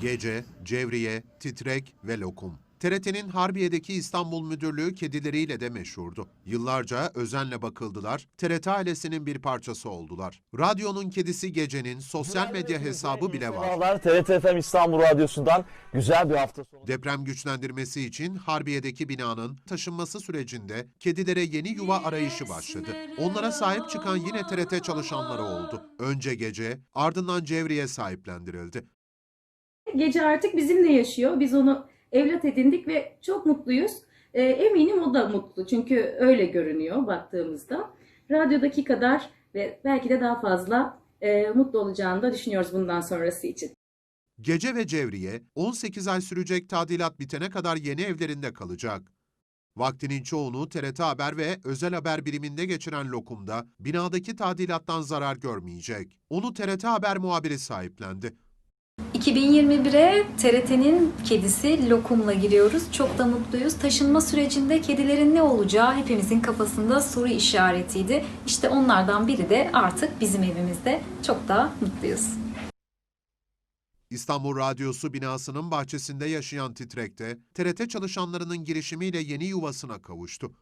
Gece, Cevriye, Titrek ve Lokum. TRT'nin Harbiye'deki İstanbul Müdürlüğü kedileriyle de meşhurdu. Yıllarca özenle bakıldılar, TRT ailesinin bir parçası oldular. Radyonun kedisi Gece'nin sosyal medya hesabı bile var. Sabahlar TRT FM İstanbul Radyosu'ndan güzel bir hafta sonu. Deprem güçlendirmesi için Harbiye'deki binanın taşınması sürecinde kedilere yeni yuva arayışı başladı. Onlara sahip çıkan yine TRT çalışanları oldu. Önce gece, ardından Cevriye sahiplendirildi. Gece artık bizimle yaşıyor. Biz onu evlat edindik ve çok mutluyuz. Ee, eminim o da mutlu çünkü öyle görünüyor baktığımızda. Radyodaki kadar ve belki de daha fazla e, mutlu olacağını da düşünüyoruz bundan sonrası için. Gece ve Cevriye 18 ay sürecek tadilat bitene kadar yeni evlerinde kalacak. Vaktinin çoğunu TRT Haber ve Özel Haber biriminde geçiren Lokum'da binadaki tadilattan zarar görmeyecek. Onu TRT Haber muhabiri sahiplendi. 2021'e TRT'nin kedisi Lokum'la giriyoruz. Çok da mutluyuz. Taşınma sürecinde kedilerin ne olacağı hepimizin kafasında soru işaretiydi. İşte onlardan biri de artık bizim evimizde. Çok da mutluyuz. İstanbul Radyosu binasının bahçesinde yaşayan Titrek'te TRT çalışanlarının girişimiyle yeni yuvasına kavuştu.